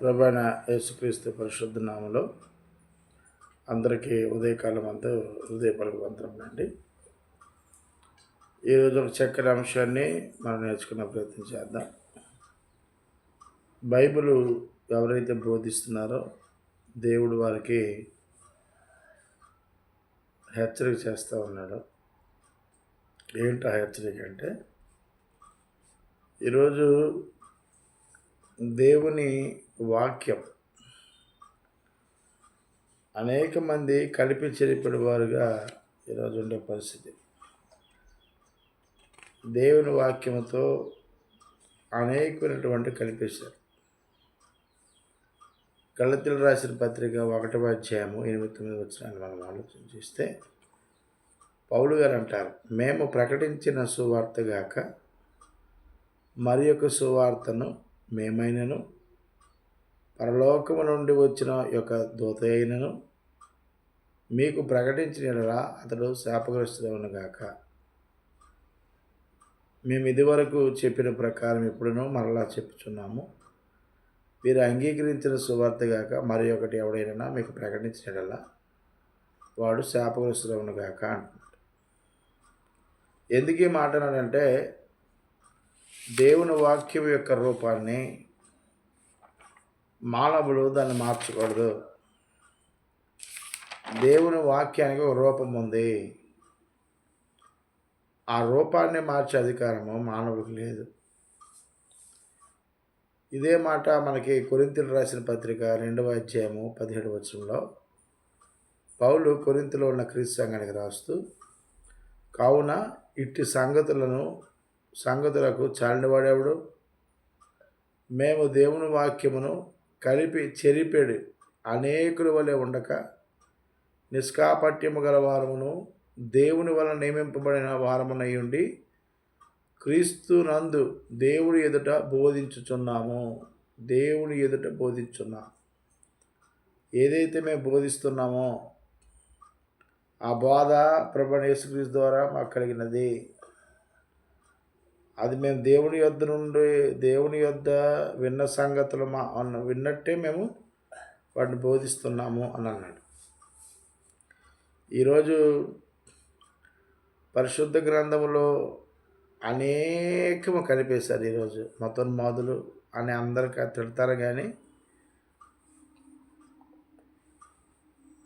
ప్రభాన యేసుక్రీస్తు పరిశుద్ధ నామలో అందరికీ ఉదయకాలం అంతా హృదయపరకు మంత్రం అండి. ఈరోజు ఒక చక్కని అంశాన్ని మనం నేర్చుకునే ప్రయత్నం చేద్దాం. బైబిల్ ఎవరైతే బోధిస్తున్నారో దేవుడు వారికి హెచ్చరిక చేస్తూ ఉన్నాడు. ఏంటి హెచ్చరిక అంటే ఈరోజు దేవుని వాక్యం. అనేక మంది కలిపి చెరిపడేవారుగా ఈరోజు ఉండే పరిస్థితి. దేవుని వాక్యంతో అనేకమైనటువంటి కలిపేశారు. కళ్ళతిలు రాసిన పత్రిక ఒకటవ అధ్యాయము ఎనిమిది తొమ్మిది వచ్చినాన్ని మనం ఆలోచన చేస్తే పౌలు గారు అంటారు మేము ప్రకటించిన సువార్తగాక మరి యొక్క సువార్తను మేమైనను పరలోకము నుండి వచ్చిన యొక్క దూత అయినను మీకు ప్రకటించిన అతడు శాపగ్రస్తుడవునుగాక మేము ఇదివరకు చెప్పిన ప్రకారం ఇప్పుడును మరలా చెప్పుచున్నాము. మీరు అంగీకరించిన సువార్తగాక మరి ఒకటి ఎవడైనా మీకు ప్రకటించినలా వాడు శాపగ్రస్తుడవునుగాక అంటున్నాడు. ఎందుకు ఈ మాట అంటే దేవుని వాక్యం యొక్క రూపాన్ని మానవులు దాన్ని మార్చకూడదు. దేవుని వాక్యానికి ఒక రూపం ఉంది. ఆ రూపాన్ని మార్చే అధికారము మానవుడికి లేదు. ఇదే మాట మనకి కొరింతలు రాసిన పత్రిక రెండవ అధ్యాయము పదిహేడు వచనంలో పౌలు కొరింతలో ఉన్న క్రీస్తు సంఘానికి రాస్తూ కావున ఇట్టి సంగతులను సంగతులకు చాలినవాడేవాడు? మేము దేవుని వాక్యమును కలిపి చెరిపెడు. అనేకుల వలె ఉండక నిష్కాపట్యము గల వారమును దేవుని వలన నియమింపబడిన వారమునై ఉండి క్రీస్తు నందు దేవుడి ఎదుట బోధించుచున్నాము. దేవుని ఎదుట బోధించున్నాం. ఏదైతే మేము బోధిస్తున్నామో ఆ బోధ ప్రభు యేసుక్రీస్తు ద్వారా మాకు కలిగినది. అది మేము దేవుని యొద్ నుండి దేవుని యొద్ద విన్న సంగతులు మా అన్న విన్నట్టే మేము వాటిని బోధిస్తున్నాము అని అన్నాడు. ఈరోజు పరిశుద్ధ గ్రంథంలో అనేకము కనిపేశారు ఈరోజు. మతోన్మాదులు అని అందరికీ తిడతారు కానీ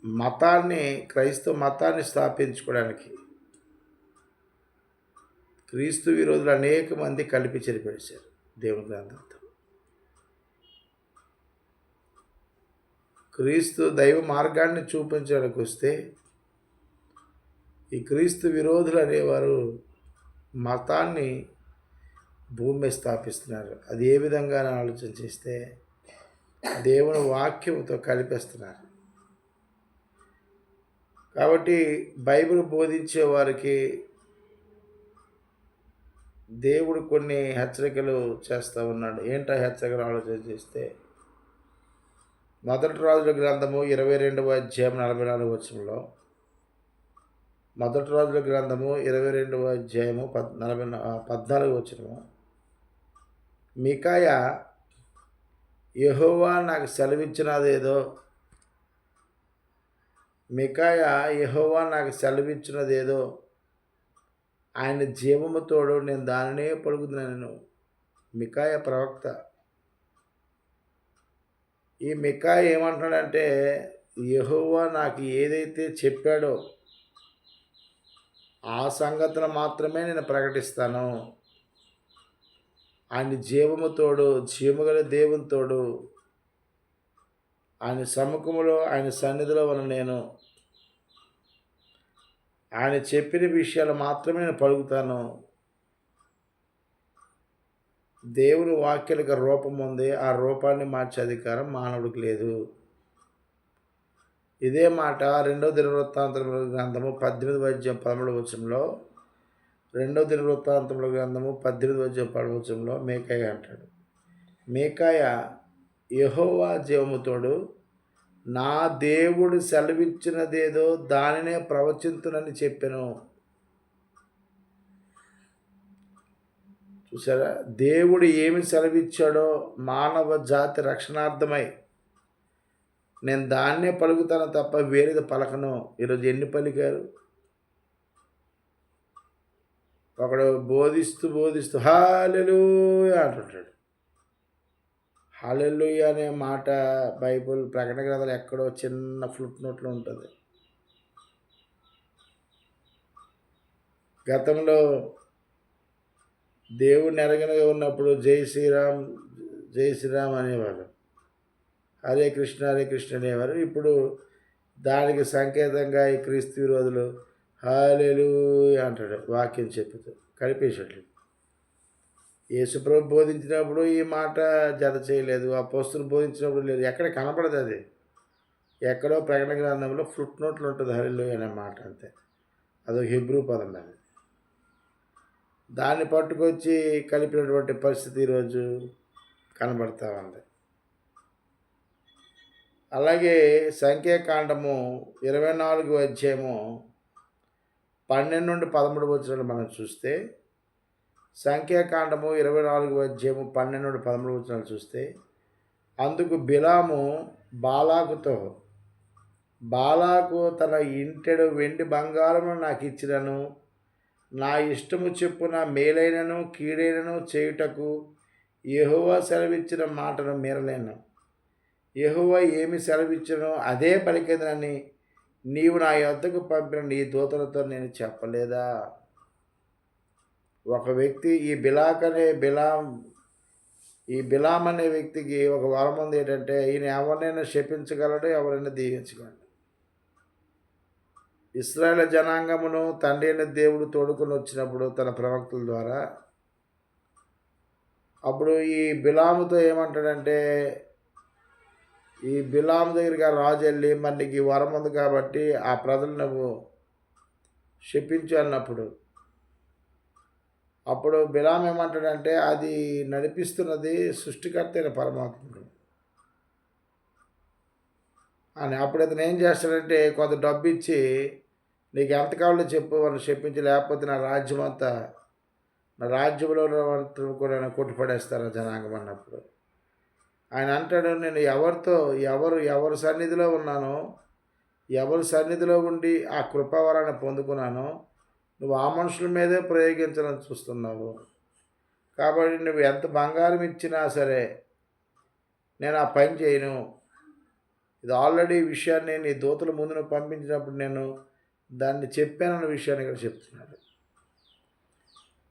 మతాన్ని క్రైస్తవ మతాన్ని స్థాపించుకోవడానికి క్రీస్తు విరోధులు అనేక మంది కలిపి చెరిపేశారు దేవుని గ్రంథంతో. క్రీస్తు దైవ మార్గాన్ని చూపించడానికి వస్తే ఈ క్రీస్తు విరోధులు అనేవారు మతాన్ని భూమి మీద స్థాపిస్తున్నారు. అది ఏ విధంగా ఆలోచన చేస్తే దేవుని వాక్యంతో కలిపేస్తున్నారు. కాబట్టి బైబిల్ బోధించే వారికి దేవుడు కొన్ని హెచ్చరికలు చేస్తూ ఉన్నాడు. ఏంటో హెచ్చరికలు? ఆలోచన చేస్తే మొదటి రాజుల గ్రంథము ఇరవై రెండవ అధ్యాయం నలభై నాలుగు వచ్చంలో మొదటి రోజుల గ్రంథము ఇరవై రెండవ అధ్యాయము పద్ నలభై పద్నాలుగు వచ్చినము మికాయ యహోవా నాకు సెలవిచ్చినదేదో? మికాయ యహోవా నాకు సెలవిచ్చినదేదో? ఆయన జీవముతోడు నేను దానినే పలుకుతున్నాను. మికాయ ప్రవక్త. ఈ మికాయ ఏమంటున్నాడంటే యహోవా నాకు ఏదైతే చెప్పాడో ఆ సంగతిని మాత్రమే నేను ప్రకటిస్తాను. ఆయన జీవముతోడు జీవగల దేవునితోడు ఆయన సముఖములో ఆయన సన్నిధిలో ఉన్న నేను ఆయన చెప్పిన విషయాలు మాత్రమే నేను పలుకుతాను. దేవుని వాక్యాలకు రూపం ఉంది. ఆ రూపాన్ని మార్చే అధికారం మానవుడికి లేదు. ఇదే మాట రెండవ దినవృత్తాంతముల గ్రంథము పద్దెనిమిది వద్యం పదమూడు వచనంలో రెండవ దినవృత్తాంతముల గ్రంథము పద్దెనిమిది వద్యం పదమూడు వచనంలో మేకాయ అంటాడు. మేకాయ యహోవా జీవముతోడు నా దేవుడు సెలవిచ్చినదేదో దానినే ప్రవచింతునని చెప్పాను. చూసారా దేవుడు ఏమి సెలవిచ్చాడో మానవ జాతి రక్షణార్థమై. నేను దాన్నే పలుకుతాను తప్ప వేరేది పలకను. ఈరోజు ఎన్ని పలికారు? ఒకడు బోధిస్తూ బోధిస్తూ హాలెలు అంటుంటాడు. హాలెలు అనే మాట బైబుల్ ప్రకటన గ్రంథాలు ఎక్కడో చిన్న ఫ్లుట్ నోట్లో ఉంటుంది. గతంలో దేవుడిని ఎరగనగా ఉన్నప్పుడు జై శ్రీరామ్ జై శ్రీరామ్ అనేవారు. హరే కృష్ణ హరే కృష్ణ అనేవారు. ఇప్పుడు దానికి సంకేతంగా ఈ క్రీస్తు విరోధులు హాలేలు అంటాడు వాక్యం చెప్తూ కనిపించట్లేదు. యేసుప్రభు బోధించినప్పుడు ఈ మాట జత చేయలేదు ఆ పోస్తులు బోధించినప్పుడు లేదు. ఎక్కడ కనపడదు అది. ఎక్కడో ప్రకటన గ్రంథంలో ఫ్రూట్ నోట్లు ఉంటుంది హరిలో అనే మాట అంతే. అదొక హిబ్రూ పదం అది. దాన్ని పట్టుకొచ్చి కలిపినటువంటి పరిస్థితి ఈరోజు కనబడతా ఉంది. అలాగే సంఖ్యాకాండము ఇరవై నాలుగు అధ్యాయము పన్నెండు నుండి పదమూడు వచ్చిన మనం చూస్తే సంఖ్యాకాండము ఇరవై నాలుగు అధ్యాయము పన్నెండు నుండి పదమూడు వచ్చిన చూస్తే అందుకు బిలాము బాలాకుతో బాలాకు తన ఇంటెడు వెండి బంగారము నాకు ఇచ్చినను నా ఇష్టము చెప్పున మేలైనను కీడైనను చేయుటకు యహోవా సెలవిచ్చిన మాటను మీరలేను. యెహోవా ఏమి సెలవిచ్చినో అదే పలికేదనని నీవు నా యొద్దకు పంపిన నీ దూతలతో నేను చెప్పలేదా? ఒక వ్యక్తి ఈ బిలాక్ అనే బిలాం ఈ బిలాం అనే వ్యక్తికి ఒక వరం ఉంది ఏంటంటే ఈయన ఎవరినైనా శపించగలడు ఎవరైనా దీవించగలడు. ఇస్రాయేల్ జనాంగమును తండ్రి అయిన దేవుడు తోడుకొని వచ్చినప్పుడు తన ప్రవక్తల ద్వారా అప్పుడు ఈ బిలాముతో ఏమంటాడంటే ఈ బిలాము దగ్గరికి రాజు వెళ్ళి మరి నీకు ఈ వరం ఉంది కాబట్టి ఆ ప్రజలు నువ్వు శపించు అన్నప్పుడు అప్పుడు బిలాం ఏమంటాడంటే అది నడిపిస్తున్నది సృష్టికర్త అయిన పరమాత్ముడు. అని అప్పుడు ఇతను ఏం చేస్తాడంటే కొంత డబ్బు ఇచ్చి నీకు ఎంత కావాలో చెప్పు వాళ్ళు చెప్పించి లేకపోతే నా రాజ్యం అంతా నా రాజ్యంలో ఉన్నవంతా కూడా కొట్టుపడేస్తారు జనాంగం అన్నప్పుడు. ఆయన అంటాడు నేను ఎవరితో ఎవరు ఎవరు సన్నిధిలో ఉన్నానో ఎవరి సన్నిధిలో ఉండి ఆ కృపావరాన్ని పొందుకున్నానో నువ్వు ఆ మనుషుల మీదే ప్రయోగించాలని చూస్తున్నావు. కాబట్టి నువ్వు ఎంత బంగారం ఇచ్చినా సరే నేను ఆ పని చేయను. ఇది ఆల్రెడీ విషయాన్ని నీ దూతల ముందు నువ్వు పంపించినప్పుడు నేను దాన్ని చెప్పానన్న విషయాన్ని ఇక్కడ చెప్తున్నాడు.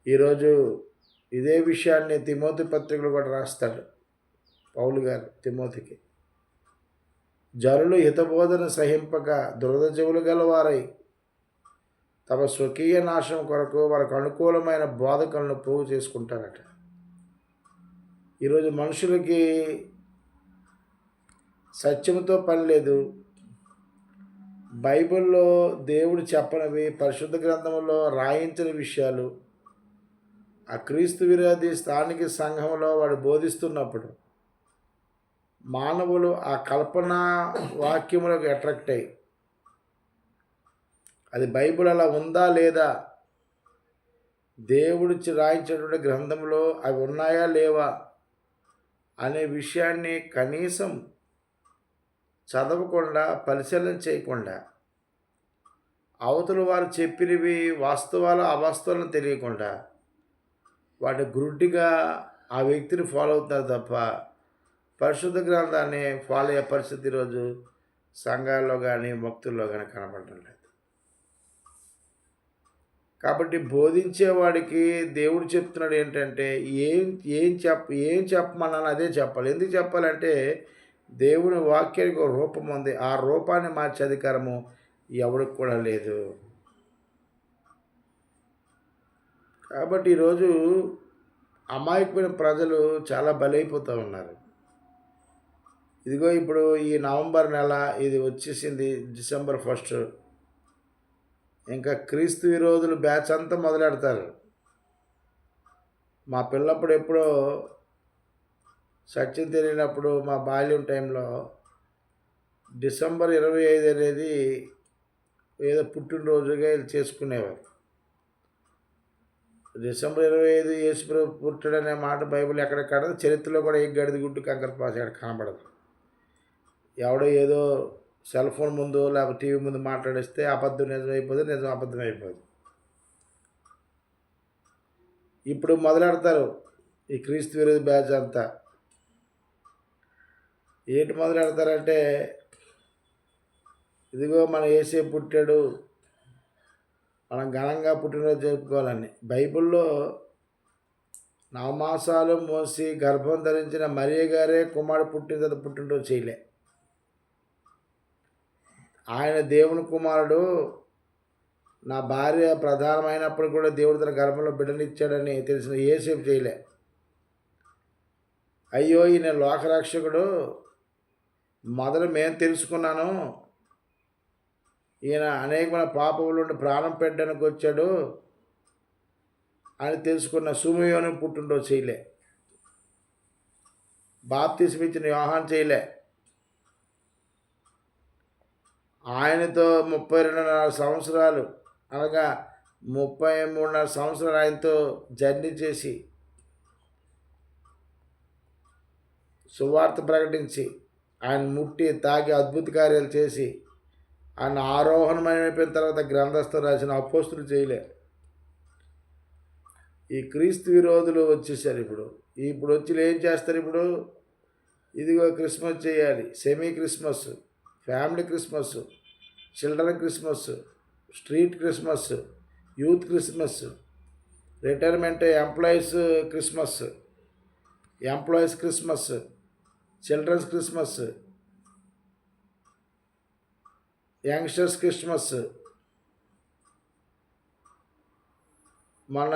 ఈరోజు ఇదే విషయాన్ని తిమోతి పత్రికలు కూడా రాస్తాడు పౌలు గారు తిమోతికి. జరులు హితబోధన సహింపక దురదజవులు గలవారై తమ స్వకీయ నాశనం కొరకు వారికి అనుకూలమైన బోధకలను పోగు చేసుకుంటారట. ఈరోజు మనుషులకి సత్యంతో పని లేదు. బైబిల్లో దేవుడు చెప్పనివి పరిశుద్ధ గ్రంథంలో రాయించిన విషయాలు ఆ క్రీస్తు విరోధి స్థానిక సంఘంలో వాడు బోధిస్తున్నప్పుడు మానవులు ఆ కల్పన వాక్యములకు అట్రాక్ట్ అయ్యి అది బైబిల్ అలా ఉందా లేదా? దేవుడు రాయించినటువంటి గ్రంథంలో అవి ఉన్నాయా లేవా? అనే విషయాన్ని కనీసం చదవకుండా పరిశీలన చేయకుండా అవతల వారు చెప్పినవి వాస్తవాలు అవాస్తవాలను తెలియకుండా వాటి గురుడ్డిగా ఆ వ్యక్తిని ఫాలో అవుతారు తప్ప పరిశుద్ధ గ్రంథాన్ని ఫాలో అయ్యే పరిస్థితి ఈరోజు సంఘాల్లో కానీ భక్తుల్లో కానీ కనపడటం లేదు. కాబట్టి బోధించేవాడికి దేవుడు చెప్తున్నాడు ఏంటంటే ఏం ఏం చెప్ప ఏం చెప్పమన్నాను అదే చెప్పాలి. ఎందుకు చెప్పాలంటే దేవుని వాక్యానికి ఒక రూపం ఉంది. ఆ రూపాన్ని మార్చే అధికారము ఎవరికి కూడా లేదు. కాబట్టి ఈరోజు అమాయకమైన ప్రజలు చాలా బలైపోతూ ఉన్నారు. ఇదిగో ఇప్పుడు ఈ నవంబర్ నెల ఇది వచ్చేసింది డిసెంబర్ ఫస్ట్. ఇంకా క్రీస్తు విరోధులు బ్యాచ్ అంతా మొదలెడతారు. మా పిల్లప్పుడు ఎప్పుడో సత్యం తెలియనప్పుడు మా బాల్యం టైంలో డిసెంబర్ ఇరవై ఐదు అనేది ఏదో పుట్టినరోజుగా వీళ్ళు చేసుకునేవారు. డిసెంబర్ ఇరవై ఐదు యేసుప్రభు పుట్టడనే మాట బైబిల్ కడదు చరిత్రలో కూడా ఏ గడిది గుడ్డు కంకర పాస్ ఎక్కడ కనబడదు. ఎవడో ఏదో సెల్ ఫోన్ ముందు లేకపోతే టీవీ ముందు మాట్లాడిస్తే అబద్ధం నిజమైపోతుంది నిజం అబద్ధం అయిపోతుంది ఇప్పుడు మొదలెడతారు ఈ క్రీస్తు విరోధి బ్యాచ్ అంతా. ఏంటి మొదలెడతారంటే ఇదిగో మన ఏసే పుట్టాడు మనం ఘనంగా పుట్టినరోజు జరుపుకోవాలని. బైబిల్లో నవమాసాలు మోసి గర్భం ధరించిన మరియ గారే కుమారుడు పుట్టిన తర్వాత పుట్టినరోజు చేయలే. ఆయన దేవుని కుమారుడు నా భార్య ప్రధానమైనప్పుడు కూడా దేవుడు తన గర్భంలో బిడ్డనిచ్చాడని తెలిసిన ఏసేపు చేయలే. అయ్యో ఈయన లోకరక్షకుడు. మొదలు మేము తెలుసుకున్నాను. ఈయన అనేకమైన పాపములు ఉండి ప్రాణం పెట్టడానికి వచ్చాడు అని తెలుసుకున్న సుమయోని పుట్టినరోజు చేయలే. బాప్తిసం ఇచ్చిన యోహాన్ చేయలే. ఆయనతో ముప్పై రెండున్నర సంవత్సరాలు అనగా ముప్పై మూడున్నర సంవత్సరాలు ఆయనతో జర్నీ చేసి సువార్త ప్రకటించి ఆయన ముట్టి తాగి అద్భుత కార్యాలు చేసి ఆయన ఆరోహణమైపోయిన తర్వాత గ్రంథస్థం రాసిన అపోస్తులు చేయలే. ఈ క్రీస్తు విరోధులు వచ్చేసారు ఇప్పుడు. ఇప్పుడు వచ్చి ఏం చేస్తారు ఇప్పుడు? ఇదిగో క్రిస్మస్ చేయాలి semi Christmas. Family Christmas children Christmas street Christmas youth Christmas retirement employees Christmas employees Christmas childrens Christmas youngsters Christmas. మన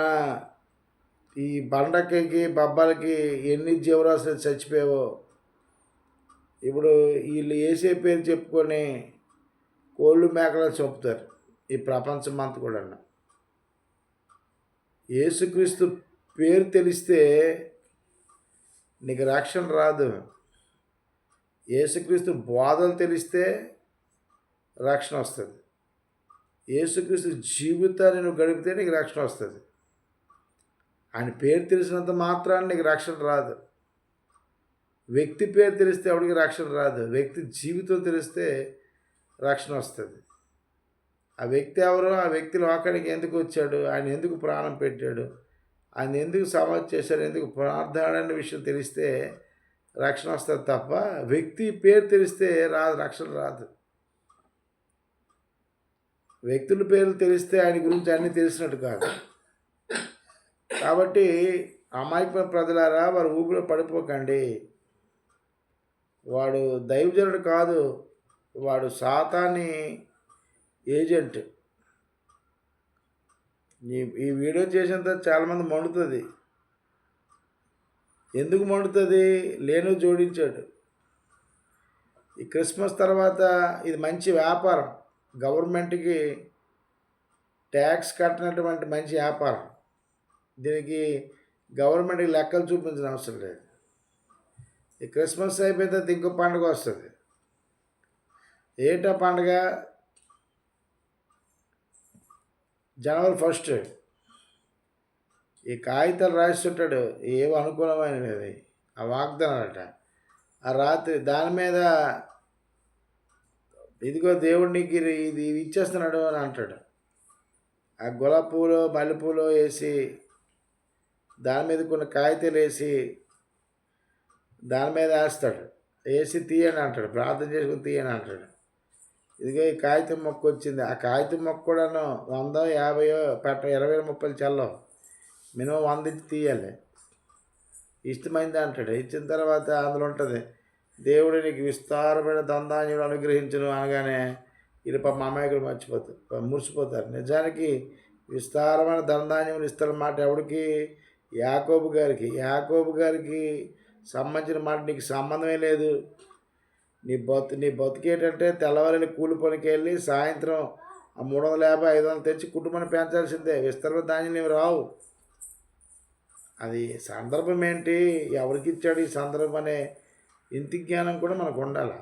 ఈ బండకి బొబ్బలకి ఎన్ని జీవరాశులు చచ్చిపోయావో ఇప్పుడు వీళ్ళు వేసే పేరు చెప్పుకొని కోళ్ళు మేకలను చంపుతారు ఈ ప్రపంచం అంతా కూడా యేసుక్రీస్తు పేరు తెలిస్తే నీకు రక్షణ రాదు. యేసుక్రీస్తు బోధలు తెలిస్తే రక్షణ వస్తుంది. యేసుక్రీస్తు జీవితాన్ని నువ్వు గడిపితే నీకు రక్షణ వస్తుంది. ఆయన పేరు తెలిసినంత మాత్రాన్ని నీకు రక్షణ రాదు. వ్యక్తి పేరు తెలిస్తే ఎవడికి రక్షణ రాదు. వ్యక్తి జీవితం తెలిస్తే రక్షణ వస్తుంది. ఆ వ్యక్తి ఎవరో ఆ వ్యక్తి లోకానికి ఎందుకు వచ్చాడు ఆయన ఎందుకు ప్రాణం పెట్టాడు ఆయన ఎందుకు సమాధి చేశాడు ఎందుకు ప్రార్థన విషయం తెలిస్తే రక్షణ వస్తుంది తప్ప వ్యక్తి పేరు తెలిస్తే రాదు రక్షణ రాదు. వ్యక్తుల పేర్లు తెలిస్తే ఆయన గురించి అన్నీ తెలిసినట్టు కాదు. కాబట్టి అమాయకమైన ప్రజలారా వారు ఊపిలో పడిపోకండి. వాడు దైవజనుడు కాదు వాడు సాతాని ఏజెంట్. ఈ ఈ వీడియో చేసినంత చాలామంది మండుతుంది. ఎందుకు మండుతుంది? లేను జోడించాడు. ఈ క్రిస్మస్ తర్వాత ఇది మంచి వ్యాపారం. గవర్నమెంట్కి ట్యాక్స్ కట్టినటువంటి మంచి వ్యాపారం. దీనికి గవర్నమెంట్కి లెక్కలు చూపించిన అవసరం లేదు. ఈ క్రిస్మస్ అయిపోయిన తర్వాత ఇంకో పండుగ వస్తుంది. ఏటా పండుగ? జనవరి ఫస్ట్. ఈ కాగితాలు రాస్తుంటాడు ఏవో అనుకూలమైనవి ఆ వాగ్దానాలట ఆ రాత్రి దాని మీద ఇదిగో దేవుడు నీకు ఇది ఇది ఇచ్చేస్తున్నాడు అని అంటాడు. ఆ గులాబీ పూలు మల్లెపూలు వేసి దాని మీద కొన్ని కాగితాలు వేసి దాని మీద వేస్తాడు. వేసి తీయని అంటాడు. ప్రార్థన చేసుకుని తీయని అంటాడు. ఇదిగో ఈ కాగితం మొక్క వచ్చింది. ఆ కాగితం మొక్క కూడాను వందో యాభైయో పెట్ట ఇరవై ముప్పై చల్లవు. మినిమం వంద ఇచ్చి తీయాలి. ఇష్టమైంది అంటాడు. ఇచ్చిన తర్వాత అందులో ఉంటుంది దేవుడు నీకు విస్తారమైన దందాన్యుడు అనుగ్రహించను అనగానే ఇది పాప అమాయకులు మర్చిపోతారు మురిసిపోతారు నిజానికి విస్తారమైన దందాన్యములు ఇస్తారు మాట ఎవడికి? యాకోబు గారికి. యాకోబు గారికి సంబంధించిన మాట నీకు సంబంధమే లేదు. నీ బతు నీ బతికేటంటే తెల్లవారి కూలి పనికి వెళ్ళి సాయంత్రం ఆ మూడు వందల యాభై ఐదు వందలు తెచ్చి కుటుంబాన్ని పెంచాల్సిందే. విస్తరణ ధాన్యం రావు. అది సందర్భం ఏంటి? ఎవరికి ఇచ్చాడు ఈ సందర్భం అనే ఇంటి జ్ఞానం కూడా మనకు ఉండాలి.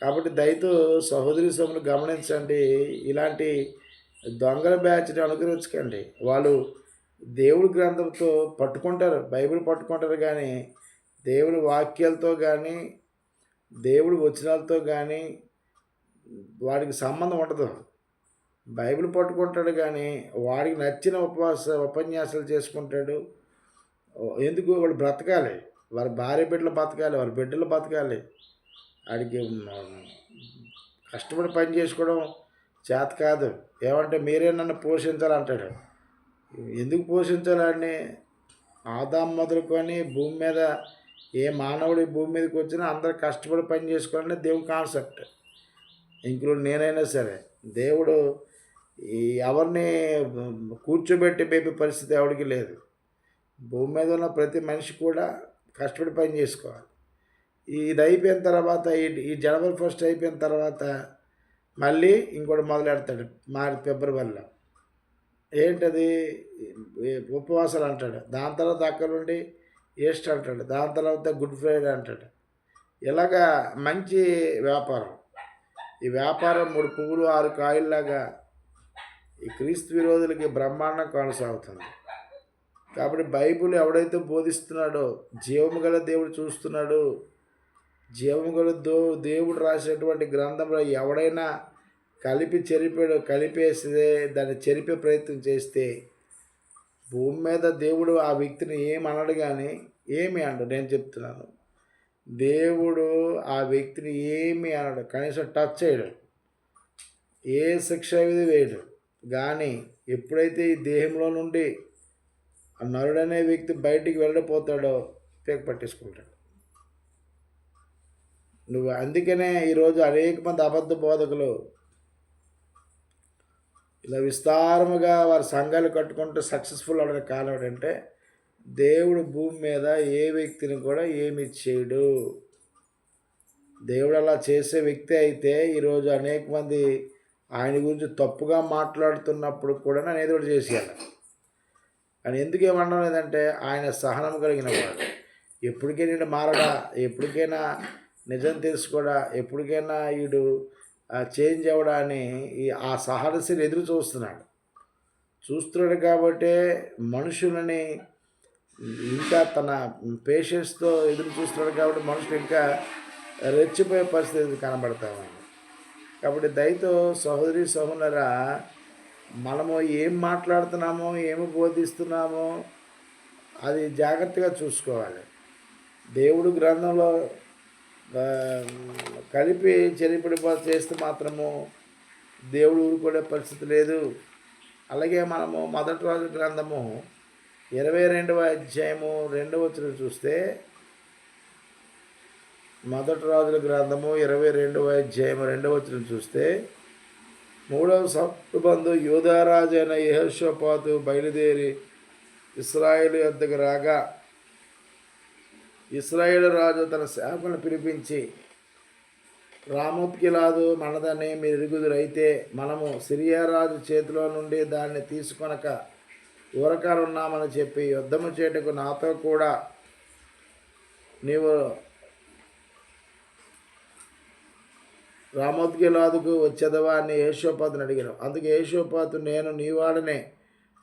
కాబట్టి దయతో సహోదరి సోములు గమనించండి. ఇలాంటి దొంగల బ్యాచ్ని అనుగ్రహించకండి. వాళ్ళు దేవుడి గ్రంథంతో పట్టుకుంటారు బైబిల్ పట్టుకుంటారు కానీ దేవుడి వాక్యాలతో కానీ దేవుడి వచనాలతో కానీ వాడికి సంబంధం ఉండదు. బైబిల్ పట్టుకుంటాడు కానీ వాడికి నచ్చిన ఉపవాస ఉపన్యాసాలు చేసుకుంటాడు. ఎందుకు? వాడు బ్రతకాలి. వారి భార్య బిడ్డలు బతకాలి వారి బిడ్డలు బతకాలి వాడికి కష్టపడి పని చేసుకోవడం చేత కాదు. ఏమంటే మీరే నన్ను పోషించాలంటాడు. ఎందుకు పోషించాలని ఆదాం మొదలుకొని భూమి మీద ఏ మానవుడు భూమి మీదకి వచ్చినా అందరు కష్టపడి పని చేసుకోవాలని దేవుడు కాన్సెప్ట్ ఇంక్లూడ్ నేనైనా సరే. దేవుడు ఈ ఎవరిని కూర్చోబెట్టి బేబీ పరిస్థితి ఎవరికి లేదు. భూమి మీద ఉన్న ప్రతి మనిషి కూడా కష్టపడి పని చేసుకోవాలి. ఇది అయిపోయిన తర్వాత ఈ ఈ జనవరి ఫస్ట్ అయిపోయిన తర్వాత మళ్ళీ ఇంకోటి మొదలెడతాడు మారి ఫిబ్రవరిలో. ఏంటది? ఉపవాసాలు అంటాడు. దాని తర్వాత అక్కడ నుండి ఈస్టర్ అంటాడు. దాని తర్వాత గుడ్ ఫ్రైడే అంటాడు. ఇలాగా మంచి వ్యాపారం. ఈ వ్యాపారం మూడు పువ్వులు ఆరు కాయల్లాగా ఈ క్రీస్తు విరోధులకి బ్రహ్మాండం కొనసాగుతుంది. కాబట్టి బైబిల్ ఎవడైతే బోధిస్తున్నాడో జీవము గల దేవుడు చూస్తున్నాడు జీవము గల దో దేవుడు రాసినటువంటి గ్రంథంలో ఎవడైనా కలిపి చెరిపాడు కలిపేస్తే దాన్ని చెరిపే ప్రయత్నం చేస్తే భూమి మీద దేవుడు ఆ వ్యక్తిని ఏమనడు కానీ ఏమి అనడు. నేను చెప్తున్నాను. దేవుడు ఆ వ్యక్తిని ఏమి అనడు. కనీసం టచ్ చేయడు. ఏ శిక్ష విధి వేయడు. కానీ ఎప్పుడైతే ఈ దేహంలో నుండి ఆ నరుడనే వ్యక్తి బయటికి వెళ్ళిపోతాడో పేక పట్టేసుకుంటాడు. నువ్వు అందుకనే ఈరోజు అనేక మంది అబద్ధ బోధకులు ఇలా విస్తారముగా వారి సంఘాలు కట్టుకుంటూ సక్సెస్ఫుల్ అవడానికి కారణం ఏంటంటే దేవుడు భూమి మీద ఏ వ్యక్తిని కూడా ఏమి చేయడు. దేవుడు అలా చేసే వ్యక్తి అయితే ఈరోజు అనేక మంది ఆయన గురించి తప్పుగా మాట్లాడుతున్నప్పుడు కూడా నేను ఏదో ఒకటి చేసేయాలి. అని ఎందుకు ఏమనడం లేదంటే ఆయన సహనం కలిగిన వాడు. ఎప్పటికైనా మారడా ఎప్పటికైనా నిజం తెలుసుకోడా ఎప్పటికైనా వీడు చేంజ్ అవ్వడాన్ని ఈ ఆ సహనశీలు ఎదురు చూస్తున్నాడు. చూస్తున్నాడు కాబట్టి మనుషులని ఇంకా తన పేషెంట్స్తో ఎదురు చూస్తున్నాడు కాబట్టి మనుషులు ఇంకా రెచ్చిపోయే పరిస్థితి కనబడతామండి కాబట్టి దయతో సహోదరి సహోదరా మనము ఏం మాట్లాడుతున్నామో ఏమి బోధిస్తున్నామో అది జాగ్రత్తగా చూసుకోవాలి. దేవుడు గ్రంథంలో కలిపి చెరిపిడి చేస్తే మాత్రము దేవుడు ఊరుకునే పరిస్థితి లేదు. అలాగే మనము మొదటి రోజు గ్రంథము ఇరవై రెండవ అధ్యాయము రెండవ వచ్చిన చూస్తే మొదటి రాజుల గ్రంథము ఇరవై రెండవ అధ్యాయం రెండవ వచ్చిన చూస్తే మూడవ సప్తబంధు యోధారాజు అయిన యహోషోపాతు బయలుదేరి ఇస్రాయేల్ యొద్దకు రాగా ఇస్రాయేల్ రాజు తన సేవకులను పిలిపించి రామోత్కిలాదు మనదని మీరు మనము సిరియారాజు చేతిలో నుండి దాన్ని తీసుకొనక ఊరకారున్నామని చెప్పి యుద్ధము చేటకు నాతో కూడా నీవు రామోద్గిలాదుకు వచ్చేదవా అని యేషోపాతుని అడిగాను. అందుకే యేషోపాతు నేను నీవాడనే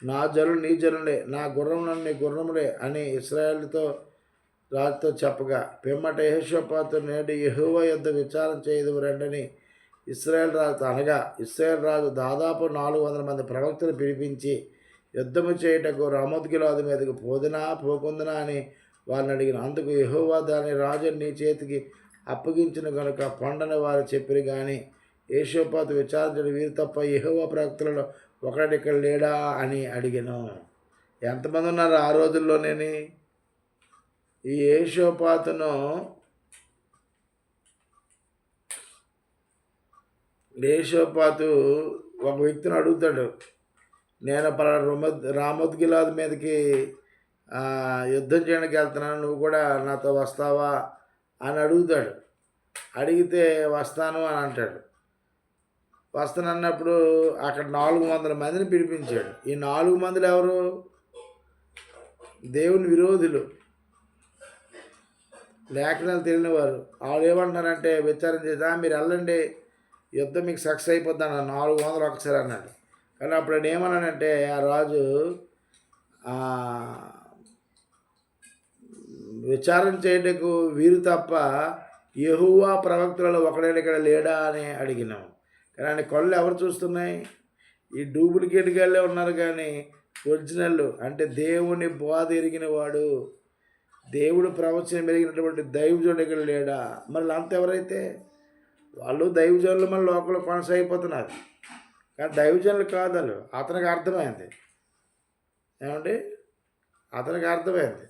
నా జలు నీ జనులే నా గుర్రములను నీ గుర్రములే అని ఇస్రాయేల్తో రాజుతో చెప్పగా పిమ్మట యహోషపాతు నేడు యహువ యుద్ధ విచారం చేయదు రండని ఇస్రాయేల్ రాజుతో అనగా ఇస్రాయేల్ రాజు దాదాపు నాలుగు వందల మంది ప్రవక్తలు పిలిపించి యుద్ధము చేయుటకు రామోద్గిలాదు మీదకి పోదునా పోకుందునా అని వారిని అడిగిన. అందుకు యహోవా దాని రాజు నీ చేతికి అప్పగించిన కనుక పండని వారు చెప్పిరు కానీ యేషోపాతు విచారించడం వీరు తప్ప యహోవా ప్రవక్తలలో ఒకడిక్కడ లేడా అని అడిగాను. ఎంతమంది ఉన్నారు ఆ రోజుల్లోనేని? ఈ యేషోపాతును యేషోపాతు ఒక వ్యక్తిని అడుగుతాడు. నేను పలా రుమద్ రామోద్గిలాద్ మీదకి యుద్ధం చేయడానికి వెళ్తున్నాను నువ్వు కూడా నాతో వస్తావా అని అడుగుతాడు. అడిగితే వస్తాను అని అంటాడు. వస్తాను అన్నప్పుడు అక్కడ నాలుగు వందల మందిని పిలిపించాడు. ఈ నాలుగు మందులు ఎవరు? దేవుని విరోధులు. లేఖనాలు తెలియని వారు వాళ్ళు ఏమంటున్నారంటే విచారం చేసి మీరు వెళ్ళండి. యుద్ధం మీకు సక్సెస్ అయిపోద్ది అన్న నాలుగు వందలు ఒకసారి అన్నాడు. కానీ అప్పుడు నేను ఏమన్నానంటే ఆ రాజు విచారం చేయటకు వీరు తప్ప యహువా ప్రవక్తలలో ఒకడైనా ఇక్కడ లేడా అని అడిగినాం. కానీ ఆయన కళ్ళు ఎవరు చూస్తున్నాయి? ఈ డూప్లికేట్ గాళ్ళే ఉన్నారు కానీ ఒరిజినల్ అంటే దేవుని బోధ ఎరిగిన వాడు దేవుడు ప్రవచనం పెరిగినటువంటి దైవజనుడు లేడా? మళ్ళీ అంత ఎవరైతే? వాళ్ళు దైవజనులు మన లోకంలో కొనసాగిపోతున్నారు. కానీ దైవజనులు కాదు వాళ్ళు. అతనికి అర్థమైంది. ఏమండి? అతనికి అర్థమైంది.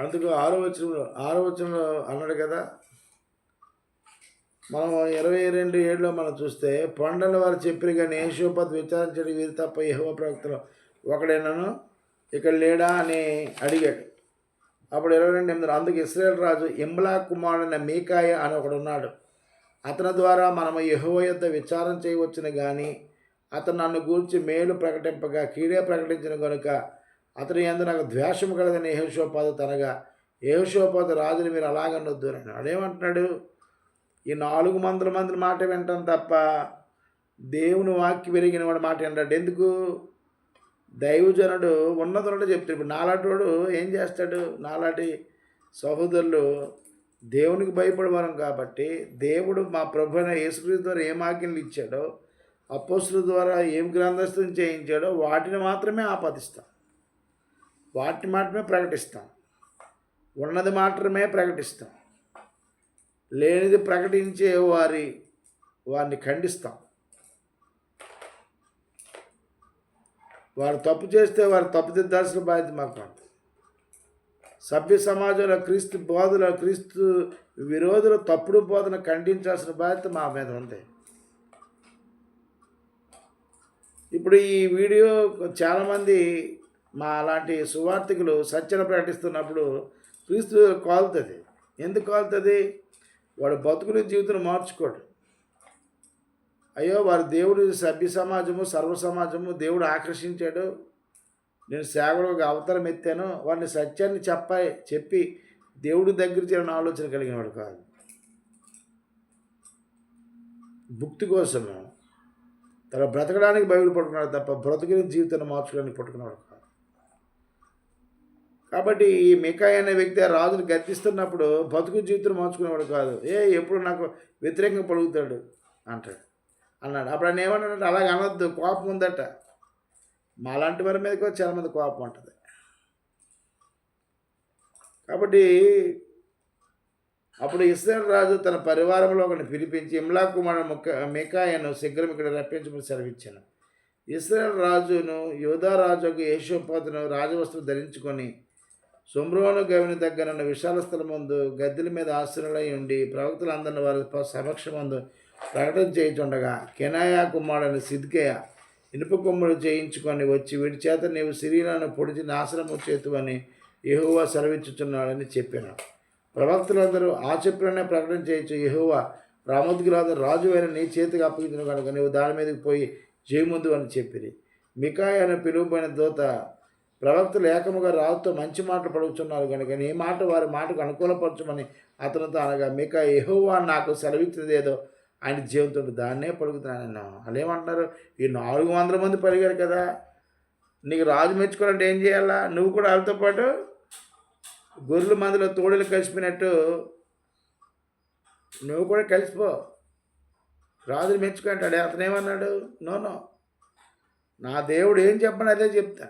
అందుకు ఆరో వచనంలో ఆరో వచనంలో అన్నాడు కదా? మనం ఇరవై రెండు ఏడులో మనం చూస్తే పండల వారు చెప్పిన కానీ యేషోపత్ విచారించడం. వీరు తప్ప యహో ప్రవక్తలు ఒకడేనను ఇక్కడ లేడా అని అడిగాడు. అప్పుడు ఇరవై రెండు ఎనిమిది అందుకు ఇస్రాయేల్ రాజు ఇమ్లా కుమారుడైన మీకాయ అని ఒకడు ఉన్నాడు. అతని ద్వారా మనము యహోవ యొద్ద విచారం చేయవచ్చును కానీ అతను నన్ను గూర్చి మేలు ప్రకటింపగా కీడే ప్రకటించిన కనుక అతని ఎందు నాకు ద్వేషం కలదని ఏహోషోపాదు తనగా ఏహోషోపాదు రాజుని మీరు అలాగనొద్దు అని అడేమంటున్నాడు ఈ నాలుగు వందల మంది మాట వింటాం తప్ప దేవుని వాక్య పెరిగిన వాడు మాట వింటాడు ఎందుకు? దైవజనుడు ఉన్నతుడు చెప్తాడు. ఇప్పుడు నాలాటోడు ఏం చేస్తాడు? నాలాటి సహోదరులు దేవునికి భయపడవరం కాబట్టి దేవుడు మా ప్రభు అయిన యేసుక్రీస్తు ద్వారా ఏం ఆజ్ఞలు ఇచ్చాడో అపోస్తుల ద్వారా ఏం గ్రంథస్థం చేయించాడో వాటిని మాత్రమే ఆపాదిస్తాం. వాటిని మాత్రమే ప్రకటిస్తాం. ఉన్నది మాత్రమే ప్రకటిస్తాం. లేనిది ప్రకటించే వారి వారిని ఖండిస్తాం. వారు తప్పు చేస్తే వారు తప్పుదిద్దాల్సిన బాధ్యత మాకు సభ్య సమాజంలో క్రీస్తు బోధన క్రీస్తు విరోధుల తప్పుడు బోధన ఖండించాల్సిన బాధ్యత మా మీద ఉంది. ఇప్పుడు ఈ వీడియో చాలామంది మా అలాంటి సువార్థికులు సత్యన ప్రకటిస్తున్నప్పుడు క్రీస్తు కాలుతుంది. ఎందుకు కాలుతుంది? వాడు బతుకుని జీవితం మార్చుకోడు. అయ్యో వారి దేవుడు సభ్య సమాజము సర్వ సమాజము దేవుడు ఆకర్షించాడు. నేను సేవలోకి అవతరం ఎత్తాను. వారిని సత్యాన్ని చెప్పాయి చెప్పి దేవుడి దగ్గర చేరిన ఆలోచన కలిగిన వాడు కాదు. భుక్తి కోసము తన బ్రతకడానికి బైబిల్ పట్టుకున్నాడు తప్ప బ్రతుకుని జీవితాన్ని మార్చుకోవడానికి పట్టుకున్నాడు కాదు. కాబట్టి ఈ మికాయ్ అనే వ్యక్తి రాజుని గర్తిస్తున్నప్పుడు బతుకు జీవితం మార్చుకునేవాడు కాదు. ఏ ఎప్పుడు నాకు వ్యతిరేకంగా పలుకుతాడు? అంటాడు. అన్నాడు. అప్పుడు ఆయన ఏమన్నాడు అలాగ అనొద్దు కోపం ఉందట. మాలాంటి వారి మీద కూడా చాలా మంది కోపం ఉంటుంది. కాబట్టి అప్పుడు ఇస్రాయల్ రాజు తన పరివారంలో ఒకరిని పిలిపించి ఇమ్లా కుమారుడు ముక్క మికాయను శీఘ్రం ఇక్కడ రప్పించమని సెలవిచ్చాను. ఇస్రాయల్ రాజును యోధా ఒక యేషోపాతును రాజవస్తువు ధరించుకొని సుమ్రోను గవిని దగ్గర ఉన్న విశాల స్థలం ముందు గద్దెల మీద ఆశ్రయులై ఉండి ప్రవక్తలందరిని వారి సమక్షమందు ప్రకటన చేయుచుండగా కెనాయా కుమారుడైన సిద్కేయ ఇనుప కొమ్ములు చేయించుకొని వచ్చి వీడి చేత నీవు శరీరాన్ని పొడిచి నాశనము చేతువని యెహోవా సెలవిచ్చుచున్నాడని చెప్పాను. ప్రవక్తలందరూ ఆ చెప్పిననే ప్రకటన చేయొచ్చు యెహోవా రామోద్గిరాజు రాజు అయిన నీ చేతికి అప్పగించిన కనుక నీవు దాని మీదకి పోయి జయముందు అని చెప్పిరి. మికాయ అని పిలువబడిన దూత ప్రవక్తలు ఏకముగా రాజుతో మంచి మాటలు పడుకుతున్నారు కనుక నీ మాట వారి మాటకు అనుకూలపరచమని అతనితో అనగా మికా యెహోవా నాకు సెలవిచ్చినదేదో ఆయన జీవంతో దాన్నే పలుకుతున్నాను వాళ్ళు ఏమంటున్నారు? ఈ నాలుగు వందల మంది పలిగారు కదా. నీకు రాజు మెచ్చుకోవాలంటే ఏం చేయాలా? నువ్వు కూడా వాళ్ళతో పాటు గొర్రెల మందిలో తోడులు కలిసిపోయినట్టు నువ్వు కూడా కలిసిపో. రాజుని మెచ్చుకుంటాడు అతను ఏమన్నాడు? నోనో నా. దేవుడు ఏం చెప్పని అదే చెప్తా.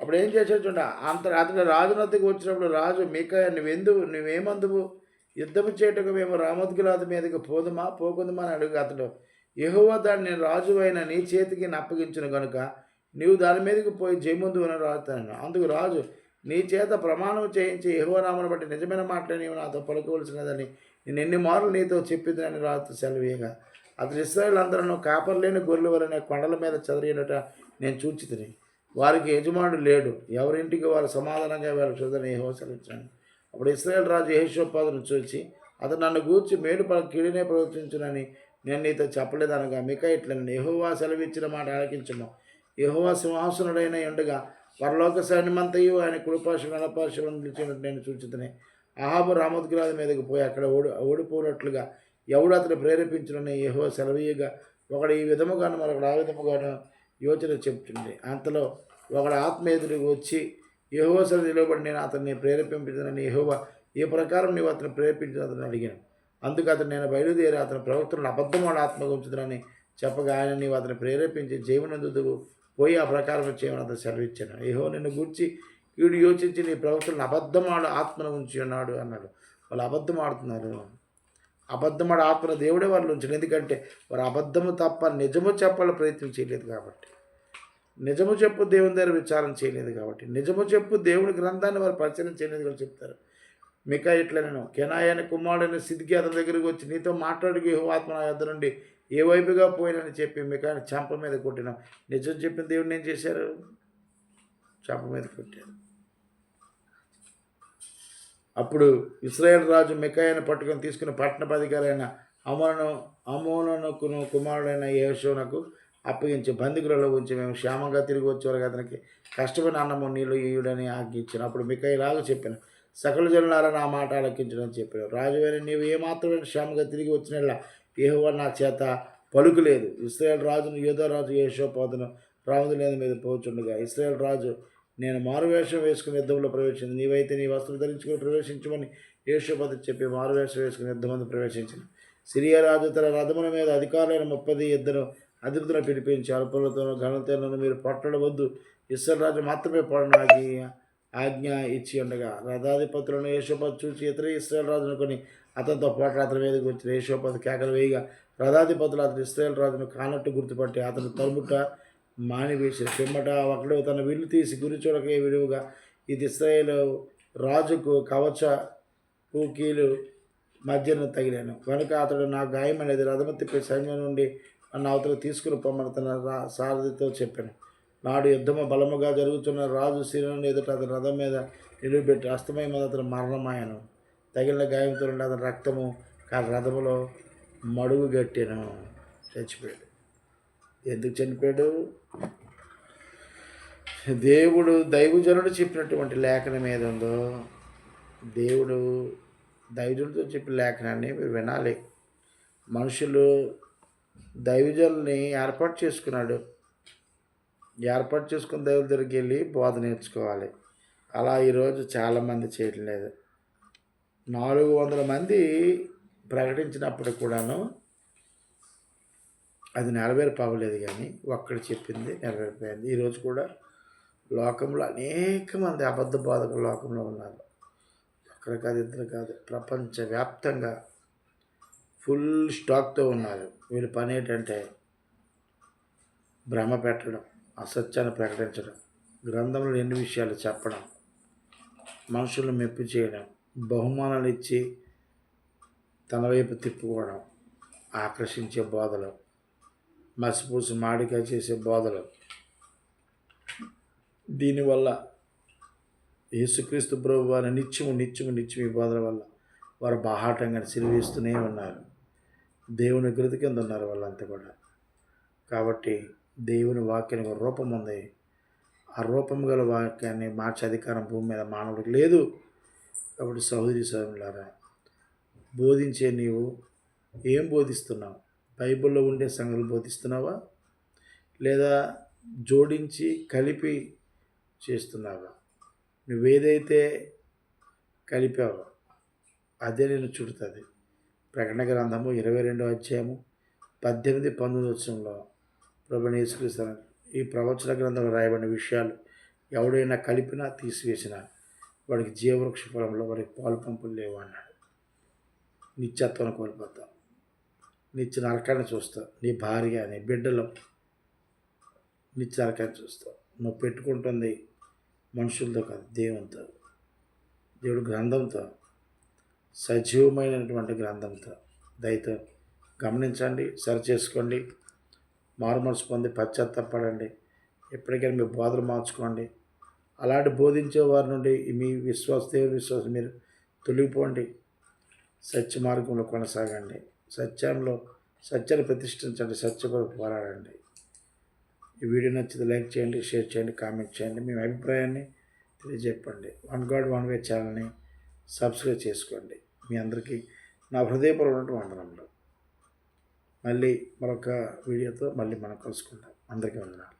అప్పుడు ఏం చేసాడు చూడ అంత అతడు రాజునద్దకు వచ్చినప్పుడు రాజు మీక నువ్వెందు నువ్వేమందువు యుద్ధము చేయటకు మేము రామోద్గిలాది మీదకి పోదుమా? పోకుందుమా అని అడుగు అతడు. యెహోవా దాన్ని నేను రాజు అయిన నీ చేతికి నప్పగించును కనుక నీవు దాని మీదకి పోయి జయముందు అని రాస్తాను అందుకు రాజు నీ చేత ప్రమాణం చేయించి యహోనామను బట్టి నిజమైన మాటలే నీవు నాతో పలుకోవలసినదని నేను ఎన్ని మార్లు నీతో చెప్పిందని రాజు సెలవీయగా అతడు ఇస్రాయల్ అందరూ కాపర్లేని గొర్రెల వలనే కొండల మీద చదివినట నేను చూచితిని. వారికి యజమానుడు లేడు. ఎవరింటికి వారు సమాధానంగా వారు చూదని ఏహో సెలవించాను అప్పుడు ఇస్రాయల్ రాజు యహోషోపాదును చూచి అతను నన్ను గూర్చి మేలు పల కీడినే ప్రవర్తించునని నేను నీతో చెప్పలేదనగా మిక ఇట్లని యహోవా సెలవిచ్చిన మాట ఆలకించము. యహోవా సింహాసనుడైన ఉండగా పరలోక సైన్యమంతయు ఆయన కుడిపాశ వెనపాశం నిలిచినట్టు నేను సూచితని. అహాబు రామోద్గిరాజు మీదకి పోయి అక్కడ ఓడి ఓడిపోయినట్లుగా ఎవడు అతను ప్రేరేపించునని యహో సెలవీయగా ఒకడు ఈ విధముగాను మరొకడు ఆ విధముగాను యోచన చెప్తుంది అంతలో ఒకడు ఆత్మ వచ్చి యహోవసలు నిలబడి నేను అతన్ని ప్రేరేపించదని యహోవ ఏ ప్రకారం నీవు అతను ప్రేరేపించిన అతను అడిగాను. అందుకు అతను నేను బయలుదేరి అతని ప్రవక్తలను అబద్ధమాడు ఆత్మగా చెప్పగా ఆయన నీవు అతను ప్రేరేపించి జీవనందుకు పోయి ఆ ప్రకారం చేయమని అతను సెలవిచ్చాను. ఏహో నిన్ను గూర్చి వీడు యోచించి నీ ప్రవక్తలను అబద్ధమాడు ఆత్మను ఉంచి ఉన్నాడు అన్నాడు. వాళ్ళు అబద్ధం ఆడుతున్నారు. అబద్ధమాడు ఆత్మను దేవుడే వాళ్ళు ఉంచాడు. ఎందుకంటే వారు అబద్ధము తప్ప నిజము చెప్పాలని ప్రయత్నం చేయలేదు కాబట్టి. నిజము చెప్పు దేవుని దగ్గర విచారం చేయలేదు కాబట్టి. నిజము చెప్పు దేవుని గ్రంథాన్ని వారు పరిచయం చేయలేదు కాబట్టి చెప్తారు. మికా ఇట్లా నేను కెనాయని కుమారుడైన సిద్ధికి అతని దగ్గరికి వచ్చి నీతో మాట్లాడి ఆత్మ నా యొద్ద నుండి ఏ వైపుగా పోయినని చెప్పి మికాని చెంప మీద కొట్టినాం. నిజం చెప్పిన దేవుడిని ఏం చేశారు? చెంప మీద కొట్టారు. అప్పుడు ఇస్రాయేల్ రాజు మికాయను పట్టుకొని తీసుకుని పట్టణాధికారైన అమోను అమోనకును కుమారుడైన యేషోనకు అప్పగించి బందికులలో ఉంచి మేము క్షేమంగా తిరిగి వచ్చేవారు అతనికి. కష్టమైన అన్నము నీళ్ళు ఇయ్యుడని ఆజ్ఞించిన అప్పుడు మీకు ఇలాగ చెప్పాను. సకల జనులారా నా మాట ఆలకించడం చెప్పాను. రాజువైన నీవు ఏమాత్రమైన క్షేమంగా తిరిగి వచ్చినలా ఏహోవా నా చేత పలుకులేదు ఇస్రాయల్ రాజును యోధా రాజు యేషోపాదును రాముదులేని మీద పోచుండగా. ఇస్రాయల్ రాజు నేను మారువేషం వేసుకుని యుద్ధంలో ప్రవేశించింది. నీవైతే నీ వస్త్రం ధరించుకుని ప్రవేశించమని యేషోపతి చెప్పి మారువేషం వేసుకుని యుద్ధమంది ప్రవేశించిన సిరియా రాజు తన రథముల మీద అధికారులైన ముప్పది ఇద్దరు అధిపతులను పిలిపించి అల్పులతోనూ ఘనతలను మీరు పట్టడవద్దు ఇస్రాయల్ రాజు మాత్రమే పడనాగి ఆజ్ఞ ఇచ్చి ఉండగా రథాధిపతులను యేషోపతి చూసి ఇతర ఇస్రాయల్ రాజును కొని అతనితో పోట్ల అతని మీదకి వచ్చిన యేషోపతి కేకలు వేయగా రథాధిపతులు అతను ఇస్రాయల్ రాజును కానట్టు గుర్తుపట్టి అతను తరుముట మానివేసి పిమ్మట ఒకడు తన విల్లు తీసి గురి చూడకే విడువుగా ఇది ఇస్రాయేల్ రాజుకు కవచ పూకీలు మధ్యను తగిలాను. కనుక అతడు నా గాయం అనేది రథము తిప్పి సైన్యం నుండి నన్ను అవతల తీసుకుని పొమ్మని తన రా- సారథితో చెప్పాను. నాడు యుద్ధము బలముగా జరుగుతున్న రాజు శ్రీను ఎదుట అతని రథం మీద నిలువబెట్టి అస్తమయం మీద అతను మరణమాయను. తగిలిన గాయంతో ఉండే అతని రక్తము ఆ రథములో మడుగు గట్టాను. చచ్చిపోయాడు. ఎందుకు చనిపోయాడు? దేవుడు దైవజనుడు చెప్పినటువంటి లేఖనం ఏది ఉందో దేవుడు దైవజనుడితో చెప్పిన లేఖనాన్ని మీరు వినాలి. మనుషులు దైవజనుల్ని ఏర్పాటు చేసుకున్నాడు. ఏర్పాటు చేసుకున్న దైవుల దగ్గరికి వెళ్ళి బోధ నేర్చుకోవాలి. అలా ఈరోజు చాలామంది చేయటం లేదు. నాలుగు వందల మంది ప్రకటించినప్పుడు కూడాను అది నెరవేరిపోవలేదు కానీ ఒక్కడు చెప్పింది నెరవేరిపోయింది. ఈరోజు కూడా లోకంలో అనేక మంది అబద్ధ బోధకులు లోకంలో ఉన్నారు. ఒక్కరు కాదు ఇద్దరు కాదు ప్రపంచవ్యాప్తంగా ఫుల్ స్టాక్తో ఉన్నారు. వీళ్ళ పని ఏంటంటే భ్రమ పెట్టడం అసత్యాన్ని ప్రకటించడం గ్రంథంలో ఎన్ని విషయాలు చెప్పడం మనుషులను మెప్పు చేయడం బహుమానాలు ఇచ్చి తన వైపు తిప్పుకోవడం ఆకర్షించే బోధలు మసిపూసి మాడికాయ చేసే బోధలు. దీనివల్ల యేసుక్రీస్తు ప్రభు వారి నిత్యము నిత్యము నిత్యం ఈ బోధల వల్ల వారు బాహాటంగా సిరివేస్తూనే ఉన్నారు. దేవుని గృతి కింద ఉన్నారు వాళ్ళంతా కూడా. కాబట్టి దేవుని వాక్యానికి రూపం ఉంది. ఆ రూపం గల వాక్యాన్ని మార్చే అధికారం భూమి మీద మానవుడికి లేదు. కాబట్టి సహోదరి సోదరులారా బోధించే నీవు ఏం బోధిస్తున్నావు? బైబిల్లో ఉండే సంగతులు బోధిస్తున్నావా? లేదా జోడించి కలిపి చేస్తున్నావా? నువ్వేదైతే కలిపావో అదే నేను చుడుతుంది. ప్రకటన గ్రంథము ఇరవై రెండో అధ్యాయము పద్దెనిమిది పంతొమ్మిది వచ్చంలో ప్రభు ఈ ప్రవచన గ్రంథంలో రాయబడిన విషయాలు ఎవడైనా కలిపినా తీసివేసినా వాడికి జీవవృక్ష ఫలంలో వాడికి పాలు పంపులు లేవు అన్నాడు. నిత్యత్వాన్ని కోల్పోతాం నిత్య నరకాన్ని చూస్తావు. నీ భార్య నీ బిడ్డలు నిత్య నరకాన్ని చూస్తావు. నువ్వు పెట్టుకుంటుంది మనుషులతో కాదు దేవునితో. దేవుడు గ్రంథంతో సజీవమైనటువంటి గ్రంథంతో దయతో గమనించండి సరి చేసుకోండి మారుమనసు పొంది పశ్చాత్తపడండి ఎప్పటికైనా మీ బోధలు మార్చుకోండి. అలాంటి బోధించే వారి నుండి మీ విశ్వాస దేవుని విశ్వాసం మీరు తొలగిపోండి. సత్య మార్గంలో కొనసాగండి. సత్యంలో సత్యాన్ని ప్రతిష్ఠించండి సత్య కొరకు పోరాడండి. ఈ వీడియో నచ్చితే లైక్ చేయండి షేర్ చేయండి కామెంట్ చేయండి. మీ అభిప్రాయాన్ని తెలియజెప్పండి. వన్ గాడ్ వన్ వే ఛానల్ని సబ్స్క్రైబ్ చేసుకోండి. మీ అందరికీ నా హృదయపూర్వక వందనములు. మళ్ళీ మరొక వీడియోతో మళ్ళీ మనం కలుసుకుందాం. అందరికీ వందనాలు.